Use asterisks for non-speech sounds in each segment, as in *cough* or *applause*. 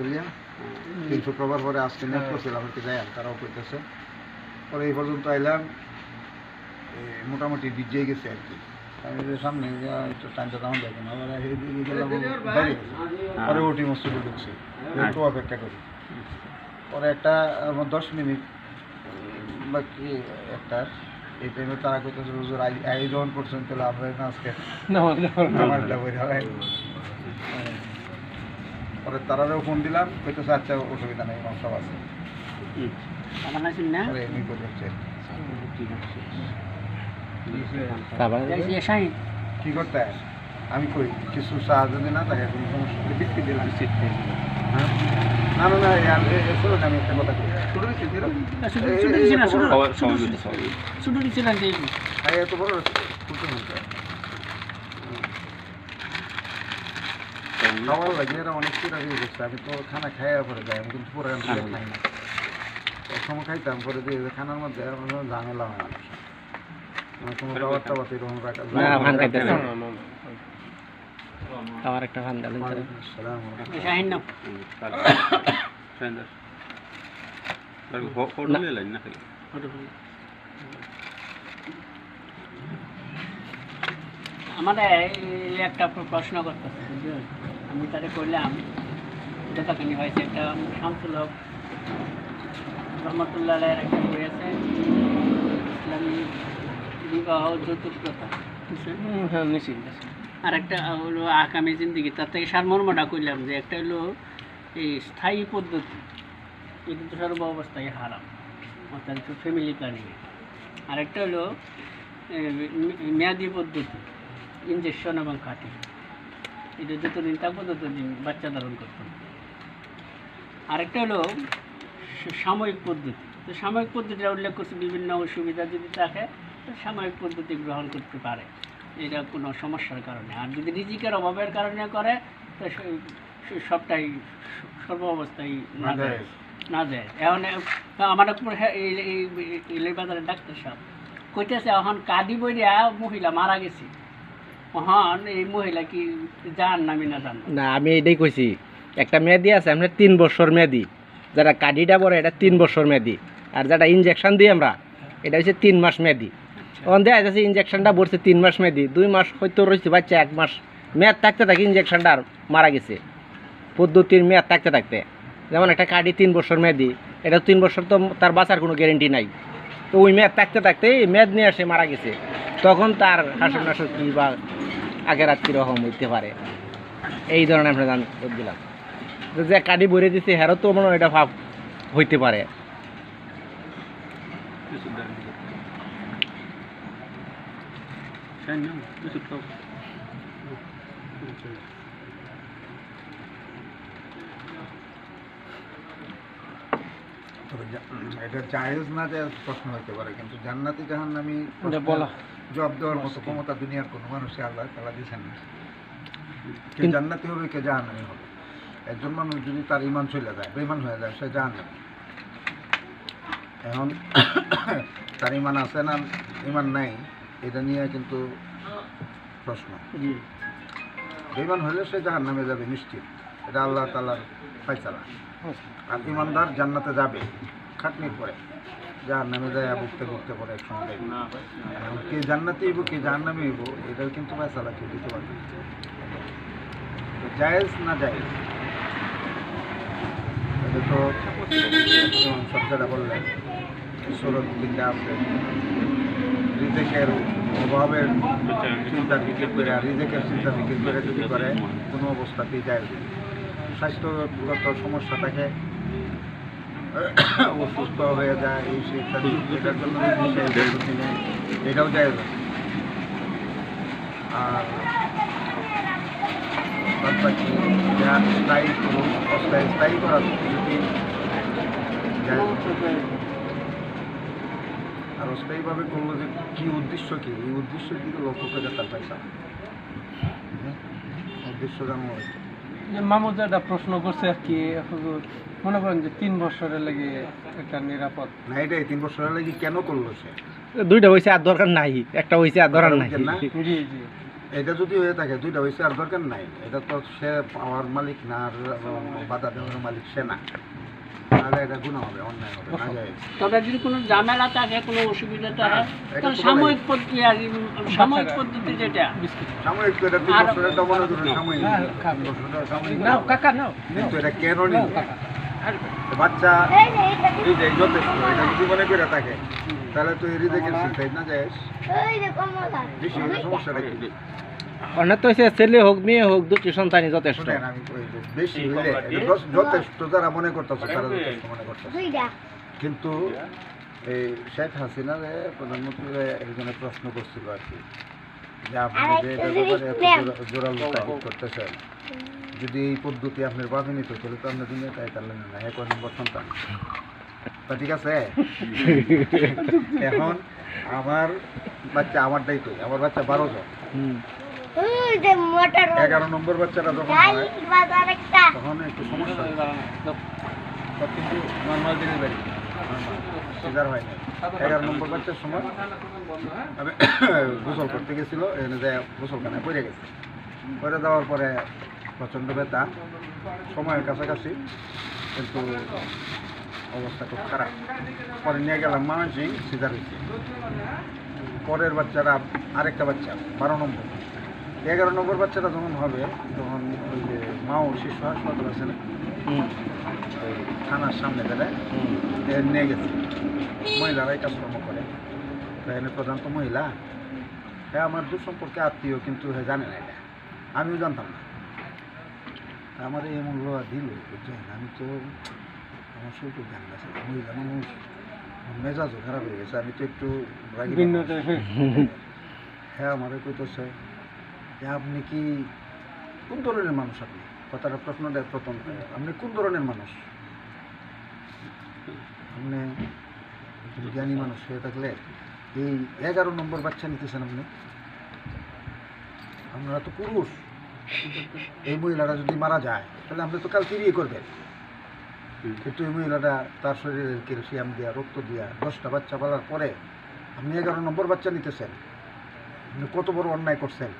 আলহামদুলিল্লাহ তিন শুক্রবার পরে আজকে নেট করছিলাম একটু যাই তারাও করতেছে পরে এই পর্যন্ত আইলাম মোটামুটি বিজয়ে গেছে আর কি। সামনে একটু টাইমটা আবার পরে ওটি মসজিদে ঢুকছি একটু অপেক্ষা করি। পরে একটা আমার দশ মিনিট উম, বাকি একটা এই টাইমে তারা করতেছে হুজুর যখন করছেন তাহলে আমরা আজকে হয়। পরে তারারেও ফোন দিলাম কইতেছে আচ্ছা অসুবিধা নেই ইমাম সাহেব আছে। কি করতে? আমি করি কিছু সাহায্য দিই না তাকে কোনো সমস্যা বিস্কিট দিলাম হ্যাঁ? না না না আমি একটা কথা কই। ছোটো দিচ্ছি না শুধু। দিছি না হ্যাঁ এত বড় খুলতে হচ্ছে খাওয়ার লাগে এরা অনেক দিয়ে গেছে আমি তো খানা খাইয়া পরে যাই আমি কিন্তু পুরো খাই না সময় খাইতাম পরে দিয়ে খানার মধ্যে আমার ঝামেলা হয়। খাবার টাবার এরকম রাখা আমার একটা শাহিন না লাইন আমার একটা প্রশ্ন করতেছে বুঝলেন? আমি তারে করলাম যতখানি হয়েছে একটা শামসুল হক রহমতুল্লাহ একটা বই আছে ইসলামী বিবাহ? হ্যাঁ আর একটা হলো আগামী জিন্দিগি তার থেকে সারমর্মটা করলাম যে একটা হলো এই স্থায়ী পদ্ধতি এটা কিন্তু সর্ব অবস্থায় হারাম অর্থাৎ ফ্যামিলি প্ল্যানিং আরেকটা হলো মেয়াদি পদ্ধতি ইঞ্জেকশন এবং কাটি এটা যতদিন থাকব ততদিন বাচ্চা ধারণ করতে আরেকটা হলো সাময়িক পদ্ধতি। তো সাময়িক পদ্ধতিটা উল্লেখ করছে বিভিন্ন অসুবিধা যদি থাকে তো সাময়িক পদ্ধতি গ্রহণ করতে পারে। এটা কোনো সমস্যার কারণে। আর যদি রিজিকের অভাবের কারণে করে তো সবটাই স- সর্ব অবস্থায় না নাজায়েজ। না যায়। এখন আমার এই এই বাজারে ডাক্তার সাহেব কইতেছে এখন কাদি বইয়া মহিলা মারা গেছে। এখন এই মহিলা কি জান নামি না জান? না আমি এটাই কইছি একটা মেয়াদি আছে আমরা তিন বছর মেয়াদি। যারা কাডিটা এটা তিন বছর মেয়াদি। আর যেটা ইঞ্জেকশন দিই আমরা এটা হচ্ছে তিন মাস মেয়াদি। তখন দেখা যাচ্ছে ইঞ্জেকশনটা পড়ছে তিন মাস মেয়াদি দুই মাস হয়তো রয়েছে বাচ্চা এক মাস মেয়াদ থাকতে থাকে ইঞ্জেকশনটা আর মারা গেছে। পদ্ধতির মেয়াদ থাকতে থাকতে। যেমন একটা কাডি তিন বছর মেয়াদি এটা তিন বছর তো তার বাঁচার কোনো গ্যারেন্টি নাই। তো ওই মেয়াদ থাকতে থাকতে এই মেয়াদ নিয়ে আসে মারা গেছে। তখন তার হাসন নাসর কি বা আগের রাত্রি রকম হইতে পারে। এই ধরনের আমরা জান দিলাম। যে কাডি ভরে দিছে, হেরও তো মনে এটা ভাব হইতে পারে। তবে এটা জায়েজ না জায়েজ প্রশ্ন হতে পারে কিন্তু জান্নাতি জাহান্নামি বলা। জবাব দেওয়ার মতো ক্ষমতা দুনিয়ার কোনো মানুষই আল্লাহ তালা দিচ্ছেন না। কে জান্নাতি হবে কে জাহান্নামি হবে? একজন মানুষ যদি তার ইমান চলে যায় বেমান হয়ে যায় সে জাহান্নামি। এখন *coughs* তার ইমান আছে না ইমান নাই এটা নিয়ে কিন্তু প্রশ্ন। বেমান হলে সে জাহান নামে যাবে নিশ্চিত। এটা আল্লাহ তালার ফাইসালা আর ইমানদার জান্নাতে যাবে। খাটনির পরে যার নামে যায় ভুগতে ভুগতে পরে এক সময় দেখবে। এখন কে জান্নাতে হইব কে জাহান নামে হইব এটার কিন্তু ফাইসালা কেউ দিতে পারবে জায়েজ না জায়েজ? এটা তো যেমন সবজাটা বললেন সুরত বিদ্যা আছে রিজেকের অভাবের চিন্তা বিক্রি করে আর রিজেকের চিন্তা বিক্রি করে যদি করে কোনো অবস্থাতেই যায়। স্বাস্থ্যগত সমস্যা থাকে অসুস্থ হয়ে যায় এই সেই জন্য যদি সে প্রস্তুতি নেয়, এটাও যায় আর স্থায়ী করুন অস্থায়ী স্থায়ী যায়। আর অস্থায়ীভাবে করল যে কী উদ্দেশ্য কী? এই উদ্দেশ্যের দিকে লক্ষ্য করে তার পয়সা। উদ্দেশ্য জানো হয়েছে যে মামুদ একটা প্রশ্ন করছে আর কি হুজুর মনে করেন যে তিন বছরের লাগে একটা নিরাপদ? না এটাই তিন বছর হলে কি কেন করল সে? দুইটা হয়েছে আর দরকার নাই একটা হয়েছে আর দরকার নাই। না? জি জি। এটা যদি হয়ে থাকে দুইটা হয়েছে আর দরকার নাই। এটা তো সে পাওয়ার মালিক না আর বাধা দেওয়ার মালিক সে না। তাহলে এটা গুণা হবে অন্যায় হবে না যায় তবে যদি কোনো ঝামেলা থাকে কোনো অসুবিধা থাকে তাহলে সাময়িক পদ্ধতি সাময়িক পদ্ধতি যেটা। সাময়িক তো এটা দুই বছরের তো করুন সাময়িক। খান। দুই বছরের সাময়িক। নাও কাকা নাও কিন্তু এটা কেন নিল? বাচ্চা এই যে যথেষ্ট এটা যদি মনে করে থাকে তাহলে তো রিজেকের সিস্টেম না যায় বেশি হলে সমস্যাটা কি? অনেক তো ছেলে হোক মেয়ে হোক দুটি সন্তানই যথেষ্ট। আমি বেশি যথেষ্ট যারা মনে করতেছে তারা যথেষ্ট মনে করতেছে। কিন্তু এই শেখ হাসিনা প্রধানমন্ত্রী একজনে প্রশ্ন করছিল আর কি যে আপনি যে জোরালো করতেছেন যদি এই পদ্ধতি আপনার বাপে নিত তাহলে তো আপনার দুনিয়া তাই তাহলে না এক নম্বর সন্তান। তা ঠিক আছে? এখন আমার বাচ্চা আমার দায়িত্ব আমার বাচ্চা বারো জন। হুম। এগারো নম্বর বাচ্চাটা যখন তখন একটু সমস্যা হয়। সব কিন্তু নর্মাল ডেলিভারি সিজার হয় না এগারো নম্বর বাচ্চার সময় *coughs* গোসল করতে গেছিল এনে যায় গোসলখানায় পড়ে গেছে। পরে যাওয়ার পরে প্রচণ্ড ব্যথা সময়ের কাছাকাছি কিন্তু অবস্থা খুব খারাপ। পরে নিয়ে গেলাম ময়মনসিং সিজার হয়েছে। পরের বাচ্চাটা আরেকটা বাচ্চা বারো নম্বর। এগারো নম্বর বাচ্চাটা যখন হবে তখন ওই যে মাও শিশু হাসপাতাল আছে না? থানার সামনে বেলায় নিয়ে গেছে। মহিলারাই কাজকর্ম করে। তো এনে প্রধান তো মহিলা। হ্যাঁ আমার দূর সম্পর্কে আত্মীয় কিন্তু হ্যাঁ জানে না এটা। আমিও জানতাম না। আমার এই মূল্য দিল বুঝছেন? আমি তো আমার শরীর জ্ঞান গেছে মহিলা মানুষ মেজাজও খারাপ হয়ে গেছে আমি তো একটু রাগি। হ্যাঁ আমারে কইতেছে যে আপনি কি কোন ধরনের মানুষ আপনি? কথাটা প্রশ্নটা প্রথম আপনি কোন ধরনের মানুষ? আপনি জ্ঞানী মানুষ হয়ে থাকলে এই এগারো নম্বর বাচ্চা নিতেছেন আপনি। আপনারা তো পুরুষ। এই মহিলাটা যদি মারা যায় তাহলে আপনি তো কালকে বিয়ে করবেন। কিন্তু এই মহিলাটা তার শরীরে ক্যালসিয়াম দিয়া রক্ত দিয়া দশটা বাচ্চা পালার পরে আপনি এগারো নম্বর বাচ্চা নিতেছেন। আপনি কত বড় অন্যায় করছেন?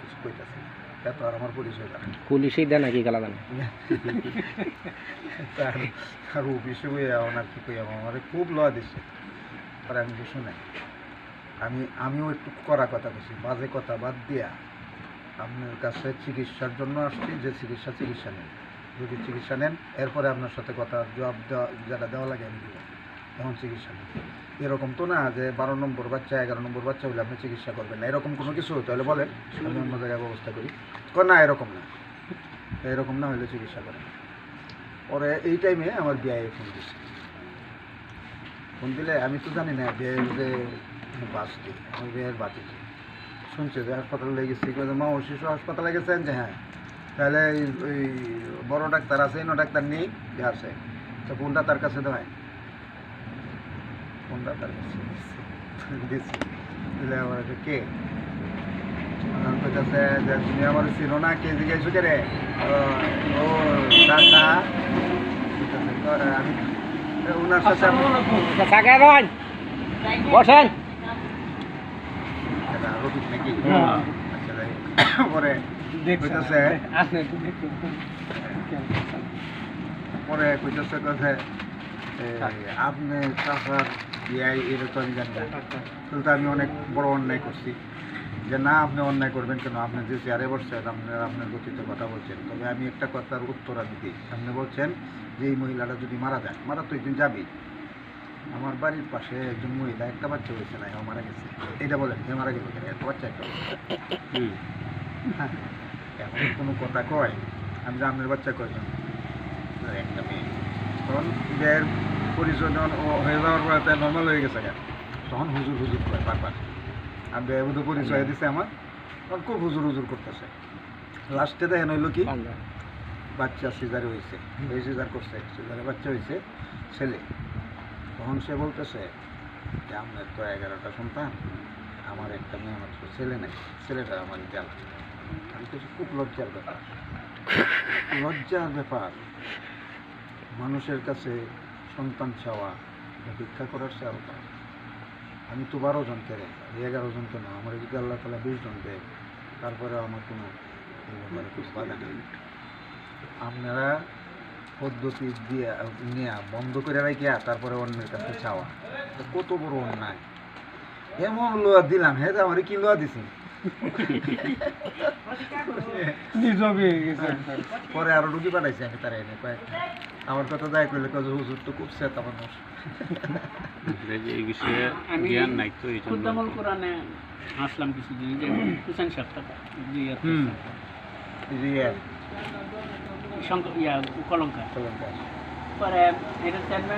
কিছু কইতাছেন এত আর আমার পরিচয় জানেন পুলিশই দেয় নাকি গালা *laughs* তার আর অফিসে বইয়া ওনার কি কইয়া আমার খুব লয়া দিচ্ছে আর আমি কিছু নাই আমি আমিও একটু করা কথা বলছি বাজে কথা বাদ দিয়া আপনার কাছে চিকিৎসার জন্য আসছি, যে চিকিৎসা চিকিৎসা নেন। যদি চিকিৎসা নেন, এরপরে আপনার সাথে কথা, জবাব দেওয়া, যেটা দেওয়া লাগে আমি এমন চিকিৎসা নেন। এরকম তো না যে বারো নম্বর বাচ্চা, এগারো নম্বর বাচ্চা হলে আপনি চিকিৎসা করবেন না। এরকম কোনো কিছু তাহলে বলেন, আমি অন্য জায়গায় ব্যবস্থা করি। না, এরকম না। এরকম না হলে চিকিৎসা করেন। পরে এই টাইমে আমার বিয়ে ফোন দিচ্ছে ফোন দিলে, আমি তো জানি না বিয়ের যে বাসটি আমার বিয়ের বাতি শুনছে যে হাসপাতালে লেগেছি মা ও শিশু হাসপাতালে গেছেন যে হ্যাঁ। তাহলে ওই বড় ডাক্তার আছে এনো ডাক্তার নেই, যে আছে। তো ফোনটা তার কাছে দেয়? ফোনটা তার কাছে দিচ্ছি দিলে কে? কাছে যে তুমি আমার চিনো না, কে জিজ্ঞাসা কে রে ও দাদা। আমি ওনার সাথে দেন বসেন। নাকি? হ্যাঁ। আচ্ছা। পরে কইতাছে পরে কইতেছে কথা আপনি চাষার বিয়াই এটা তো আমি জানি না। তাহলে তো আমি অনেক বড় অন্যায় করছি। যে না আপনি অন্যায় করবেন কেন? আপনি যে চেয়ারে বসছেন আপনার আপনার গতিতে কথা বলছেন। তবে আমি একটা কথার উত্তর আমি দিই। আপনি বলছেন যে এই মহিলাটা যদি মারা যায় মারা তো একদিন যাবেই। আমার বাড়ির পাশে একজন মহিলা একটা বাচ্চা হয়েছে না মারা গেছে। এটা বলেন কে মারা গেল কেন? একটা বাচ্চা একটা হ্যাঁ, এখন কোনো কথা কয়? আমি যে আপনার বাচ্চা কয়জন? একটা মেয়ে। তখন বিয়ের পরিচয় ও হয়ে যাওয়ার পরে তাই নর্মাল হয়ে গেছে কেন তখন হুজুর হুজুর করে বারবার। আর বিয়ে বুধ পরিচয় দিছে আমার। তখন খুব হুজুর হুজুর করতেছে। লাস্টে দেখেন হইল কি? বাচ্চা সিজারে হয়েছে। সিজার করছে সিজারে বাচ্চা হয়েছে ছেলে। তখন সে বলতেছে যে, আপনার তো এগারোটা সন্তান। আমার একটা মেয়ে মাত্র, ছেলে নেই। ছেলেটা আমার জাল আমি কিছু খুব লজ্জার ব্যাপার। লজ্জার ব্যাপার। মানুষের কাছে সন্তান চাওয়া, ভিক্ষা করার চাওয়া আমি তো বারো জন কেড়ে এগারো জন কেন আমার যদি আল্লাহ তালা বিশ জন দেয় তারপরে আমার কোনো নেই। আপনারা পদ্ধতি দিয়ে নিয়ে বন্ধ করে রাখিয়া তারপরে অন্যের কাছে চাওয়া। কত বড় অন্যায়। এমন লোয়া দিলাম হ্যাঁ আমার কি লোয়া দিছি? পরে আরও রুগী পাঠাইছি আমি তারা এনে কয়েকটা আমার কথা দায় করলে কাজ হুজুর তো খুব সেত আমার মানুষ এই বিষয়ে জ্ঞান নাই তো এই জন্য কোরআনে আসলাম কিছুদিন যে হুসেন সাহেব টাকা হুম এই কলঙ্কার। পরে এটা চেয়ারম্যান